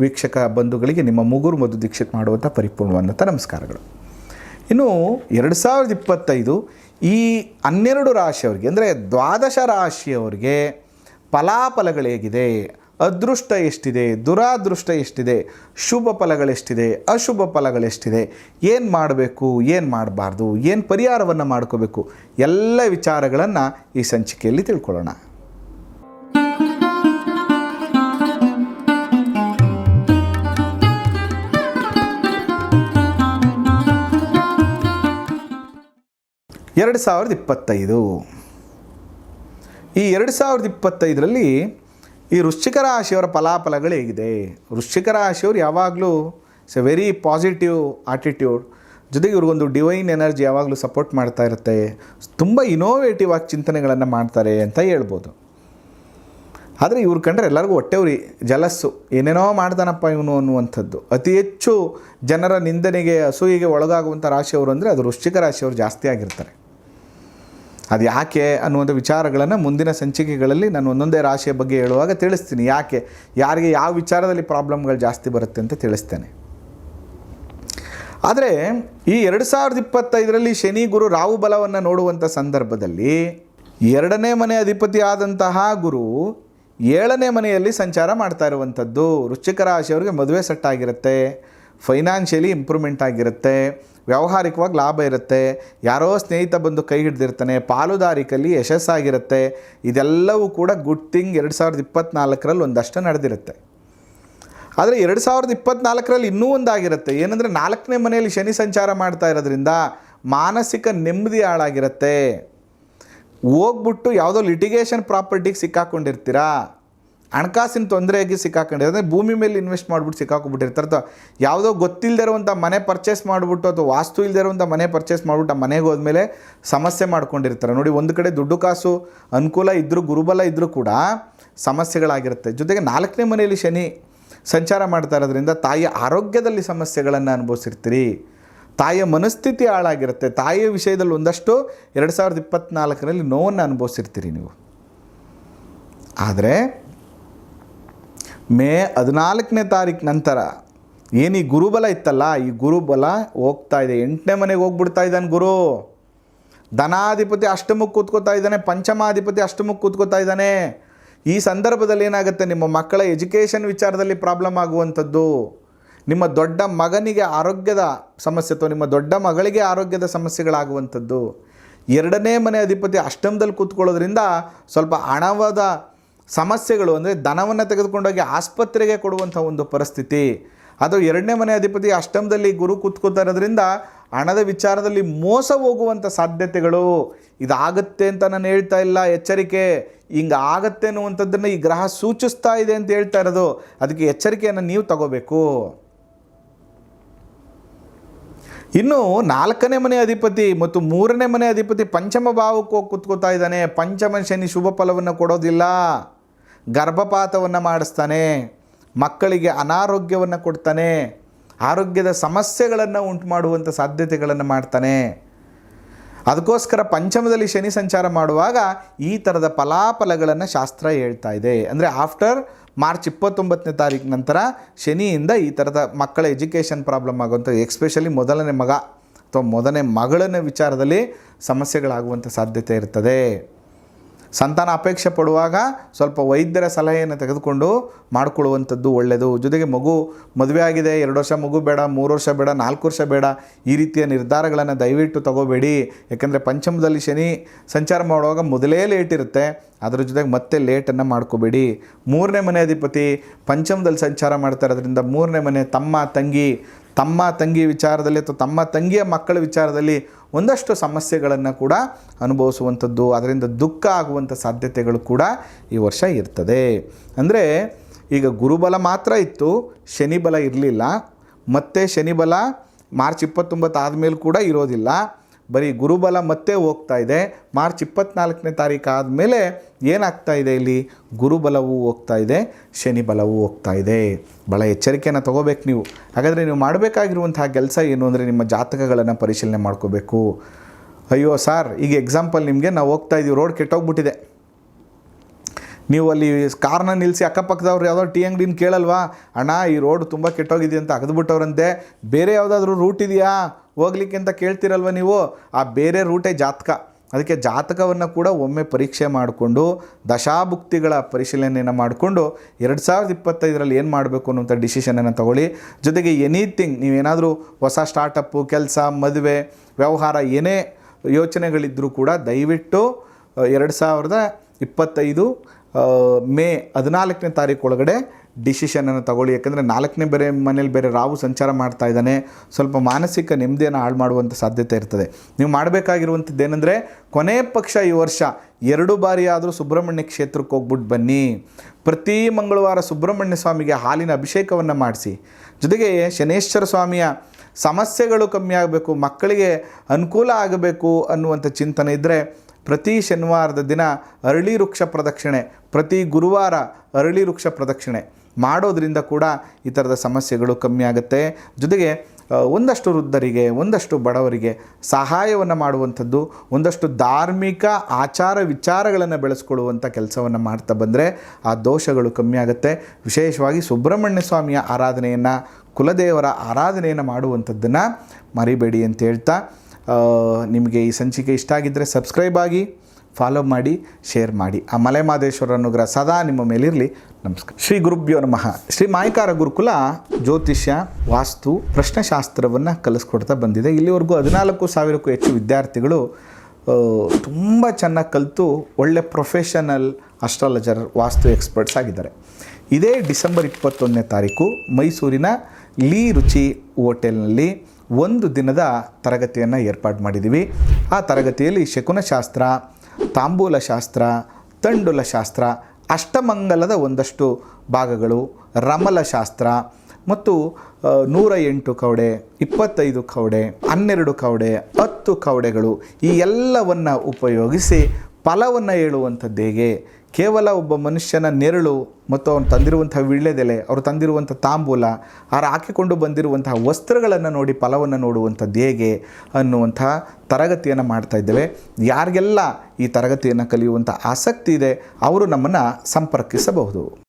ವೀಕ್ಷಕ ಬಂಧುಗಳಿಗೆ ನಿಮ್ಮ ಮುಗುರು ಮಧು ದೀಕ್ಷಿತ್ ಮಾಡುವಂಥ ಪರಿಪೂರ್ಣವಾದಂಥ ನಮಸ್ಕಾರಗಳು. ಇನ್ನು ಎರಡು ಸಾವಿರದ ಇಪ್ಪತ್ತೈದು ಈ ಹನ್ನೆರಡು ರಾಶಿಯವರಿಗೆ, ಅಂದರೆ ದ್ವಾದಶ ರಾಶಿಯವರಿಗೆ ಫಲಾಫಲಗಳು ಹೇಗಿದೆ? ಅದೃಷ್ಟ ಎಷ್ಟಿದೆ? ದುರಾದೃಷ್ಟ ಎಷ್ಟಿದೆ? ಶುಭ ಫಲಗಳೆಷ್ಟಿದೆ ಅಶುಭ ಫಲಗಳೆಷ್ಟಿದೆ ಏನು ಮಾಡಬೇಕು? ಏನು ಮಾಡಬಾರ್ದು? ಏನು ಪರಿಹಾರವನ್ನು ಮಾಡ್ಕೋಬೇಕು? ಎಲ್ಲ ವಿಚಾರಗಳನ್ನು ಈ ಸಂಚಿಕೆಯಲ್ಲಿ ತಿಳ್ಕೊಳ್ಳೋಣ. ಎರಡು ಸಾವಿರದ ಇಪ್ಪತ್ತೈದು. ಈ ಎರಡು ಸಾವಿರದ ಇಪ್ಪತ್ತೈದರಲ್ಲಿ ಈ ವೃಶ್ಚಿಕ ರಾಶಿಯವರ ಫಲಾಫಲಗಳು ಹೇಗಿದೆ. ವೃಶ್ಚಿಕ ರಾಶಿಯವರು ಯಾವಾಗಲೂ it's a very positive attitude ಜೊತೆಗೆ ಇವ್ರಿಗೊಂದು ಡಿವೈನ್ ಎನರ್ಜಿ ಯಾವಾಗಲೂ ಸಪೋರ್ಟ್ ಮಾಡ್ತಾ ಇರುತ್ತೆ. ತುಂಬ ಇನೋವೇಟಿವ್ ಆಗಿ ಚಿಂತನೆಗಳನ್ನು ಮಾಡ್ತಾರೆ ಅಂತ ಹೇಳ್ಬೋದು. ಆದರೆ ಇವ್ರು ಕಂಡ್ರೆ ಎಲ್ಲರಿಗೂ ಹೊಟ್ಟೆವ್ರಿ ಜಲಸ್ಸು, ಏನೇನೋ ಮಾಡ್ತಾನಪ್ಪ ಇವನು ಅನ್ನುವಂಥದ್ದು. ಅತಿ ಹೆಚ್ಚು ಜನರ ನಿಂದನೆಗೆ, ಅಸೂಯೆಗೆ ಒಳಗಾಗುವಂಥ ರಾಶಿಯವರು ಅಂದರೆ ಅದು ವೃಶ್ಚಿಕ ರಾಶಿಯವರು ಜಾಸ್ತಿ ಆಗಿರ್ತಾರೆ. ಅದು ಯಾಕೆ ಅನ್ನುವಂಥ ವಿಚಾರಗಳನ್ನು ಮುಂದಿನ ಸಂಚಿಕೆಗಳಲ್ಲಿ ನಾನು ಒಂದೊಂದೇ ರಾಶಿಯ ಬಗ್ಗೆ ಹೇಳುವಾಗ ತಿಳಿಸ್ತೀನಿ. ಯಾಕೆ? ಯಾರಿಗೆ ಯಾವ ವಿಚಾರದಲ್ಲಿ ಪ್ರಾಬ್ಲಮ್ಗಳು ಜಾಸ್ತಿ ಬರುತ್ತೆ ಅಂತ ತಿಳಿಸ್ತೇನೆ. ಆದರೆ ಈ ಎರಡು ಸಾವಿರದ ಇಪ್ಪತ್ತೈದರಲ್ಲಿ ಶನಿ ಗುರು ರಾಹು ಬಲವನ್ನು ನೋಡುವಂಥ ಸಂದರ್ಭದಲ್ಲಿ ಎರಡನೇ ಮನೆ ಅಧಿಪತಿ ಆದಂತಹ ಗುರು ಏಳನೇ ಮನೆಯಲ್ಲಿ ಸಂಚಾರ ಮಾಡ್ತಾ ಇರುವಂಥದ್ದು. ವೃಶ್ಚಿಕ ರಾಶಿಯವರಿಗೆ ಮದುವೆ ಸೆಟ್ ಆಗಿರುತ್ತೆ. ಫೈನಾನ್ಷಿಯಲಿ ಇಂಪ್ರೂವ್ಮೆಂಟ್ ಆಗಿರುತ್ತೆ. ವ್ಯಾವಹಾರಿಕವಾಗಿ ಲಾಭ ಇರುತ್ತೆ. ಯಾರೋ ಸ್ನೇಹಿತ ಬಂದು ಕೈ ಹಿಡ್ದಿರ್ತಾನೆ, ಪಾಲುದಾರಿಕಲ್ಲಿ ಯಶಸ್ಸಾಗಿರುತ್ತೆ. ಇದೆಲ್ಲವೂ ಕೂಡ ಗುಡ್ ಥಿಂಗ್ ಎರಡು ಸಾವಿರದ ಇಪ್ಪತ್ತ್ನಾಲ್ಕರಲ್ಲಿ ಒಂದಷ್ಟು ನಡೆದಿರುತ್ತೆ. ಆದರೆ ಎರಡು ಸಾವಿರದ ಇಪ್ಪತ್ತ್ನಾಲ್ಕರಲ್ಲಿ ಇನ್ನೂ ಒಂದಾಗಿರುತ್ತೆ. ಏನಂದರೆ ನಾಲ್ಕನೇ ಮನೆಯಲ್ಲಿ ಶನಿ ಸಂಚಾರ ಮಾಡ್ತಾ ಇರೋದ್ರಿಂದ ಮಾನಸಿಕ ನೆಮ್ಮದಿ ಹಾಳಾಗಿರುತ್ತೆ. ಹೋಗ್ಬಿಟ್ಟು ಯಾವುದೋ ಲಿಟಿಗೇಷನ್ ಪ್ರಾಪರ್ಟಿಗೆ ಸಿಕ್ಕಾಕೊಂಡಿರ್ತೀರಾ? ಹಣಕಾಸಿನ ತೊಂದರೆಯಾಗಿ ಸಿಕ್ಕಾಕೊಂಡಿದೆ ಅಂದರೆ ಭೂಮಿ ಮೇಲೆ ಇನ್ವೆಸ್ಟ್ ಮಾಡಿಬಿಟ್ಟು ಸಿಕ್ಕಾಕೊಂಡ್ಬಿಟ್ಟಿರ್ತಾರೆ ಅಥವಾ ಯಾವುದೋ ಗೊತ್ತಿಲ್ಲದೆ ಇರುವಂಥ ಮನೆ ಪರ್ಚೇಸ್ ಮಾಡಿಬಿಟ್ಟು ಅಥವಾ ವಾಸ್ತು ಇಲ್ಲದೆ ಇರುವಂಥ ಮನೆ ಪರ್ಚೇಸ್ ಮಾಡಿಬಿಟ್ಟು ಆ ಮನೆಗೆ ಹೋದ್ಮೇಲೆ ಸಮಸ್ಯೆ ಮಾಡ್ಕೊಂಡಿರ್ತಾರೆ. ನೋಡಿ, ಒಂದು ಕಡೆ ದುಡ್ಡು ಕಾಸು ಅನುಕೂಲ ಇದ್ದರೂ ಗುರುಬಲ ಇದ್ದರೂ ಕೂಡ ಸಮಸ್ಯೆಗಳಾಗಿರುತ್ತೆ. ಜೊತೆಗೆ ನಾಲ್ಕನೇ ಮನೆಯಲ್ಲಿ ಶನಿ ಸಂಚಾರ ಮಾಡ್ತಾ ಇರೋದ್ರಿಂದ ತಾಯಿಯ ಆರೋಗ್ಯದಲ್ಲಿ ಸಮಸ್ಯೆಗಳನ್ನು ಅನುಭವಿಸಿರ್ತೀರಿ. ತಾಯಿಯ ಮನಸ್ಥಿತಿ ಹಾಳಾಗಿರುತ್ತೆ. ತಾಯಿಯ ವಿಷಯದಲ್ಲಿ ಒಂದಷ್ಟು ಎರಡು ಸಾವಿರದ ಇಪ್ಪತ್ತ್ನಾಲ್ಕರಲ್ಲಿ ನೋವನ್ನು ಅನುಭವಿಸಿರ್ತೀರಿ ನೀವು. ಆದರೆ ಮೇ ಹದಿನಾಲ್ಕನೇ ತಾರೀಕು ನಂತರ ಏನು ಈ ಗುರುಬಲ ಇತ್ತಲ್ಲ, ಈ ಗುರುಬಲ ಹೋಗ್ತಾ ಇದೆ. ಎಂಟನೇ ಮನೆಗೆ ಹೋಗ್ಬಿಡ್ತಾ ಇದ್ದಾನೆ ಗುರು. ಧನಾಧಿಪತಿ ಅಷ್ಟಮಕ್ಕೆ ಕೂತ್ಕೋತಾ ಇದ್ದಾನೆ, ಪಂಚಮಾಧಿಪತಿ ಅಷ್ಟಮಕ್ಕೆ ಕೂತ್ಕೋತಾ ಇದ್ದಾನೆ. ಈ ಸಂದರ್ಭದಲ್ಲಿ ಏನಾಗುತ್ತೆ? ನಿಮ್ಮ ಮಕ್ಕಳ ಎಜುಕೇಷನ್ ವಿಚಾರದಲ್ಲಿ ಪ್ರಾಬ್ಲಮ್ ಆಗುವಂಥದ್ದು. ನಿಮ್ಮ ದೊಡ್ಡ ಮಗನಿಗೆ ಆರೋಗ್ಯದ ಸಮಸ್ಯೆ ಅಥವಾ ನಿಮ್ಮ ದೊಡ್ಡ ಮಗಳಿಗೆ ಆರೋಗ್ಯದ ಸಮಸ್ಯೆಗಳಾಗುವಂಥದ್ದು. ಎರಡನೇ ಮನೆ ಅಧಿಪತಿ ಅಷ್ಟಮದಲ್ಲಿ ಕೂತ್ಕೊಳ್ಳೋದ್ರಿಂದ ಸ್ವಲ್ಪ ಹಣವಾದ ಸಮಸ್ಯೆಗಳು ಅಂದರೆ ಧನವನ್ನು ತೆಗೆದುಕೊಂಡೋಗಿ ಆಸ್ಪತ್ರೆಗೆ ಕೊಡುವಂಥ ಒಂದು ಪರಿಸ್ಥಿತಿ. ಅದು ಎರಡನೇ ಮನೆ ಅಧಿಪತಿ ಅಷ್ಟಮದಲ್ಲಿ ಗುರು ಕೂತ್ಕೋತಾ ಇರೋದ್ರಿಂದ ಹಣದ ವಿಚಾರದಲ್ಲಿ ಮೋಸ ಹೋಗುವಂಥ ಸಾಧ್ಯತೆಗಳು. ಇದಾಗತ್ತೆ ಅಂತ ನಾನು ಹೇಳ್ತಾ ಇಲ್ಲ, ಎಚ್ಚರಿಕೆ. ಹಿಂಗೆ ಆಗತ್ತೆ ಅನ್ನುವಂಥದ್ದನ್ನು ಈ ಗ್ರಹ ಸೂಚಿಸ್ತಾ ಇದೆ ಅಂತ ಹೇಳ್ತಾ ಇರೋದು. ಅದಕ್ಕೆ ಎಚ್ಚರಿಕೆಯನ್ನು ನೀವು ತಗೋಬೇಕು. ಇನ್ನು ನಾಲ್ಕನೇ ಮನೆ ಅಧಿಪತಿ ಮತ್ತು ಮೂರನೇ ಮನೆ ಅಧಿಪತಿ ಪಂಚಮ ಭಾವಕ್ಕೆ ಹೋಗಿ ಕುತ್ಕೋತಾ ಇದ್ದಾನೆ. ಪಂಚಮ ಶನಿ ಶುಭ ಫಲವನ್ನು ಕೊಡೋದಿಲ್ಲ. ಗರ್ಭಪಾತವನ್ನು ಮಾಡಿಸ್ತಾನೆ, ಮಕ್ಕಳಿಗೆ ಅನಾರೋಗ್ಯವನ್ನು ಕೊಡ್ತಾನೆ, ಆರೋಗ್ಯದ ಸಮಸ್ಯೆಗಳನ್ನು ಉಂಟು ಮಾಡುವಂಥ ಸಾಧ್ಯತೆಗಳನ್ನು ಮಾಡ್ತಾನೆ. ಅದಕ್ಕೋಸ್ಕರ ಪಂಚಮದಲ್ಲಿ ಶನಿ ಸಂಚಾರ ಮಾಡುವಾಗ ಈ ಥರದ ಫಲಾಫಲಗಳನ್ನು ಶಾಸ್ತ್ರ ಹೇಳ್ತಾ ಇದೆ. ಅಂದರೆ ಆಫ್ಟರ್ ಮಾರ್ಚ್ ಇಪ್ಪತ್ತೊಂಬತ್ತನೇ ತಾರೀಕು ನಂತರ ಶನಿಯಿಂದ ಈ ಥರದ ಮಕ್ಕಳ ಎಜುಕೇಷನ್ ಪ್ರಾಬ್ಲಮ್ ಆಗುವಂಥ ಎಕ್ಸ್ಪೆಷಲಿ ಮೊದಲನೇ ಮಗ ಅಥವಾ ಮೊದಲನೇ ಮಗಳನ ವಿಚಾರದಲ್ಲಿ ಸಮಸ್ಯೆಗಳಾಗುವಂಥ ಸಾಧ್ಯತೆ ಇರ್ತದೆ. ಸಂತಾನ ಅಪೇಕ್ಷೆ ಪಡುವಾಗ ಸ್ವಲ್ಪ ವೈದ್ಯರ ಸಲಹೆಯನ್ನು ತೆಗೆದುಕೊಂಡು ಮಾಡಿಕೊಳ್ಳುವಂಥದ್ದು ಒಳ್ಳೆಯದು. ಜೊತೆಗೆ ಮಗು ಮದುವೆ ಆಗಿದೆ, ಎರಡು ವರ್ಷ ಮಗು ಬೇಡ, ಮೂರು ವರ್ಷ ಬೇಡ, ನಾಲ್ಕು ವರ್ಷ ಬೇಡ, ಈ ರೀತಿಯ ನಿರ್ಧಾರಗಳನ್ನು ದಯವಿಟ್ಟು ತಗೋಬೇಡಿ. ಯಾಕೆಂದರೆ ಪಂಚಮದಲ್ಲಿ ಶನಿ ಸಂಚಾರ ಮಾಡುವಾಗ ಮೊದಲೇ ಲೇಟ್ ಇರುತ್ತೆ. ಅದರ ಜೊತೆಗೆ ಮತ್ತೆ ಲೇಟನ್ನು ಮಾಡ್ಕೋಬೇಡಿ. ಮೂರನೇ ಮನೆ ಅಧಿಪತಿ ಪಂಚಮದಲ್ಲಿ ಸಂಚಾರ ಮಾಡ್ತಾ ಅದರಿಂದ ಮೂರನೇ ಮನೆ ತಮ್ಮ, ತಂಗಿ ತಮ್ಮ ತಂಗಿ ವಿಚಾರದಲ್ಲಿ ಅಥವಾ ತಮ್ಮ ತಂಗಿಯ ಮಕ್ಕಳ ವಿಚಾರದಲ್ಲಿ ಒಂದಷ್ಟು ಸಮಸ್ಯೆಗಳನ್ನು ಕೂಡ ಅನುಭವಿಸುವಂಥದ್ದು, ಅದರಿಂದ ದುಃಖ ಆಗುವಂಥ ಸಾಧ್ಯತೆಗಳು ಕೂಡ ಈ ವರ್ಷ ಇರ್ತದೆ. ಅಂದರೆ ಈಗ ಗುರುಬಲ ಮಾತ್ರ ಇತ್ತು, ಶನಿಬಲ ಇರಲಿಲ್ಲ, ಮತ್ತು ಶನಿಬಲ ಮಾರ್ಚ್ ಇಪ್ಪತ್ತೊಂಬತ್ತು ಆದಮೇಲೆ ಕೂಡ ಇರೋದಿಲ್ಲ. ಬರೀ ಗುರುಬಲ ಮತ್ತೆ ಹೋಗ್ತಾ ಇದೆ. ಮಾರ್ಚ್ ಇಪ್ಪತ್ನಾಲ್ಕನೇ ತಾರೀಕು ಆದಮೇಲೆ ಏನಾಗ್ತಾ ಇದೆ ಇಲ್ಲಿ? ಗುರುಬಲವೂ ಹೋಗ್ತಾ ಇದೆ ಶನಿ ಬಲವೂ ಹೋಗ್ತಾ ಇದೆ. ಭಾಳ ಎಚ್ಚರಿಕೆಯನ್ನು ತಗೋಬೇಕು ನೀವು. ಹಾಗಾದರೆ ನೀವು ಮಾಡಬೇಕಾಗಿರುವಂತಹ ಕೆಲಸ ಏನು ಅಂದರೆ ನಿಮ್ಮ ಜಾತಕಗಳನ್ನು ಪರಿಶೀಲನೆ ಮಾಡ್ಕೋಬೇಕು. ಅಯ್ಯೋ ಸರ್, ಈಗ ಎಕ್ಸಾಂಪಲ್ ನಿಮಗೆ, ನಾವು ಹೋಗ್ತಾ ಇದ್ದೀವಿ ರೋಡ್ ಕೆಟ್ಟೋಗ್ಬಿಟ್ಟಿದೆ. ನೀವು ಅಲ್ಲಿ ಕಾರ್ನ ನಿಲ್ಲಿಸಿ ಅಕ್ಕಪಕ್ಕದವ್ರು ಯಾವುದೋ ಟೀ ಅಂಗಡಿನ ಕೇಳಲ್ವಾ? ಅಣ್ಣ, ಈ ರೋಡ್ ತುಂಬ ಕೆಟ್ಟೋಗಿದೆ ಅಂತ ಅಗದ್ಬಿಟ್ಟವ್ರಂತೆ. ಬೇರೆ ಯಾವುದಾದ್ರೂ ರೂಟ್ ಇದೆಯಾ? ಹೋಗ್ಲಿಕ್ಕೆ ಅಂತ ಕೇಳ್ತಿರಲ್ವ ನೀವು? ಆ ಬೇರೆ ರೂಟೇ ಜಾತಕ. ಅದಕ್ಕೆ ಜಾತಕವನ್ನು ಕೂಡ ಒಮ್ಮೆ ಪರೀಕ್ಷೆ ಮಾಡಿಕೊಂಡು, ದಶಾಭುಕ್ತಿಗಳ ಪರಿಶೀಲನೆಯನ್ನು ಮಾಡಿಕೊಂಡು, ಎರಡು ಸಾವಿರದ ಇಪ್ಪತ್ತೈದರಲ್ಲಿ ಏನು ಮಾಡಬೇಕು ಅನ್ನುವಂಥ ಡಿಸಿಷನನ್ನು ತಗೊಳ್ಳಿ. ಜೊತೆಗೆ ಎನಿಥಿಂಗ್ ನೀವೇನಾದರೂ ಹೊಸ ಸ್ಟಾರ್ಟಪ್ಪು ಕೆಲಸ, ಮದುವೆ, ವ್ಯವಹಾರ, ಏನೇ ಯೋಚನೆಗಳಿದ್ದರೂ ಕೂಡ ದಯವಿಟ್ಟು ಎರಡು ಸಾವಿರದ ಇಪ್ಪತ್ತೈದು ಮೇ ಹದಿನಾಲ್ಕನೇ ತಾರೀಕು ಒಳಗಡೆ ಡಿಸಿಷನನ್ನು ತಗೊಳ್ಳಿ. ಯಾಕೆಂದರೆ ನಾಲ್ಕನೇ ಬೇರೆ ಮನೇಲಿ ಬೇರೆ ರಾವು ಸಂಚಾರ ಮಾಡ್ತಾ ಇದ್ದಾನೆ. ಸ್ವಲ್ಪ ಮಾನಸಿಕ ನೆಮ್ಮದಿಯನ್ನು ಹಾಳು ಮಾಡುವಂಥ ಸಾಧ್ಯತೆ ಇರ್ತದೆ. ನೀವು ಮಾಡಬೇಕಾಗಿರುವಂಥದ್ದು ಏನಂದರೆ ಕೊನೆ ಪಕ್ಷ ಈ ವರ್ಷ ಎರಡು ಬಾರಿ ಆದರೂ ಸುಬ್ರಹ್ಮಣ್ಯ ಕ್ಷೇತ್ರಕ್ಕೆ ಹೋಗ್ಬಿಟ್ಟು ಬನ್ನಿ. ಪ್ರತಿ ಮಂಗಳವಾರ ಸುಬ್ರಹ್ಮಣ್ಯ ಸ್ವಾಮಿಗೆ ಹಾಲಿನ ಅಭಿಷೇಕವನ್ನು ಮಾಡಿಸಿ. ಜೊತೆಗೆ ಶನೇಶ್ವರ ಸ್ವಾಮಿಯ ಸಮಸ್ಯೆಗಳು ಕಮ್ಮಿ ಆಗಬೇಕು, ಮಕ್ಕಳಿಗೆ ಅನುಕೂಲ ಆಗಬೇಕು ಅನ್ನುವಂಥ ಚಿಂತನೆ ಇದ್ದರೆ ಪ್ರತಿ ಶನಿವಾರದ ದಿನ ಅರಳಿ ವೃಕ್ಷ ಪ್ರದಕ್ಷಿಣೆ, ಪ್ರತಿ ಗುರುವಾರ ಅರಳಿ ವೃಕ್ಷ ಪ್ರದಕ್ಷಿಣೆ ಮಾಡೋದರಿಂದ ಕೂಡ ಈ ಥರದ ಸಮಸ್ಯೆಗಳು ಕಮ್ಮಿ ಆಗುತ್ತೆ. ಜೊತೆಗೆ ಒಂದಷ್ಟು ವೃದ್ಧರಿಗೆ, ಒಂದಷ್ಟು ಬಡವರಿಗೆ ಸಹಾಯವನ್ನು ಮಾಡುವಂಥದ್ದು, ಒಂದಷ್ಟು ಧಾರ್ಮಿಕ ಆಚಾರ ವಿಚಾರಗಳನ್ನು ಬೆಳೆಸ್ಕೊಳ್ಳುವಂಥ ಕೆಲಸವನ್ನು ಮಾಡ್ತಾ ಬಂದರೆ ಆ ದೋಷಗಳು ಕಮ್ಮಿ ಆಗುತ್ತೆ. ವಿಶೇಷವಾಗಿ ಸುಬ್ರಹ್ಮಣ್ಯ ಸ್ವಾಮಿಯ ಆರಾಧನೆಯನ್ನು ಕುಲದೇವರ ಆರಾಧನೆಯನ್ನು ಮಾಡುವಂಥದ್ದನ್ನು ಮರಿಬೇಡಿ ಅಂತ ಹೇಳ್ತಾ ನಿಮಗೆ ಈ ಸಂಚಿಕೆ ಇಷ್ಟ ಆಗಿದ್ದರೆ ಸಬ್ಸ್ಕ್ರೈಬ್ ಆಗಿ, ಫಾಲೋ ಮಾಡಿ, ಶೇರ್ ಮಾಡಿ. ಆ ಮಲೆಮಾದೇಶ್ವರ ಅನುಗ್ರಹ ಸದಾ ನಿಮ್ಮ ಮೇಲಿರಲಿ. ನಮಸ್ಕಾರ. ಶ್ರೀ ಗುರುಭ್ಯೋ ನಮಃ. ಶ್ರೀ ಮಾಯಕಾರ ಗುರುಕುಲ ಜ್ಯೋತಿಷ್ಯ, ವಾಸ್ತು, ಪ್ರಶ್ನೆಶಾಸ್ತ್ರವನ್ನು ಕಲಿಸ್ಕೊಡ್ತಾ ಬಂದಿದೆ. ಇಲ್ಲಿವರೆಗೂ ಹದಿನಾಲ್ಕು ಸಾವಿರಕ್ಕೂ ಹೆಚ್ಚು ವಿದ್ಯಾರ್ಥಿಗಳು ತುಂಬ ಚೆನ್ನಾಗಿ ಕಲಿತು, ಒಳ್ಳೆ ಪ್ರೊಫೆಷನಲ್ ಅಸ್ಟ್ರಾಲಜರ್, ವಾಸ್ತು ಎಕ್ಸ್ಪರ್ಟ್ಸ್ ಆಗಿದ್ದಾರೆ. ಇದೇ ಡಿಸೆಂಬರ್ ಇಪ್ಪತ್ತೊಂದನೇ ತಾರೀಕು ಮೈಸೂರಿನ ಲೀ ರುಚಿ ಹೋಟೆಲ್ನಲ್ಲಿ ಒಂದು ದಿನದ ತರಗತಿಯನ್ನು ಏರ್ಪಾಡು ಮಾಡಿದ್ದೀವಿ ಆ ತರಗತಿಯಲ್ಲಿ ಶಕುನಶಾಸ್ತ್ರ ತಾಂಬೂಲ ಶಾಸ್ತ್ರ ತಂಡುಲ ಶಾಸ್ತ್ರ ಅಷ್ಟಮಂಗಲದ ಒಂದಷ್ಟು ಭಾಗಗಳು ರಮಲ ಶಾಸ್ತ್ರ ಮತ್ತು ನೂರ ಎಂಟು ಕವಡೆ, ಇಪ್ಪತ್ತೈದು ಕವಡೆ, ಹನ್ನೆರಡು ಕವಡೆ, ಹತ್ತು ಕವಡೆಗಳು ಈ ಎಲ್ಲವನ್ನು ಉಪಯೋಗಿಸಿ ಫಲವನ್ನು ಹೇಳುವಂಥದ್ದು ಹೇಗೆ? ಕೇವಲ ಒಬ್ಬ ಮನುಷ್ಯನ ನೆರಳು ಮತ್ತು ಅವನು ತಂದಿರುವಂಥ ವಿಳ್ಳೆದೆಲೆ ಅವರು ತಂದಿರುವಂಥ ತಾಂಬೂಲ ಅವರು ಹಾಕಿಕೊಂಡು ಬಂದಿರುವಂತಹ ವಸ್ತ್ರಗಳನ್ನು ನೋಡಿ ಫಲವನ್ನು ನೋಡುವಂಥದ್ದು ಹೇಗೆ ಅನ್ನುವಂಥ ತರಗತಿಯನ್ನು ಮಾಡ್ತಾ ಇದ್ದೇವೆ. ಯಾರಿಗೆಲ್ಲ ಈ ತರಗತಿಯನ್ನು ಕಲಿಯುವಂಥ ಆಸಕ್ತಿ ಇದೆ, ಅವರು ನಮ್ಮನ್ನು ಸಂಪರ್ಕಿಸಬಹುದು.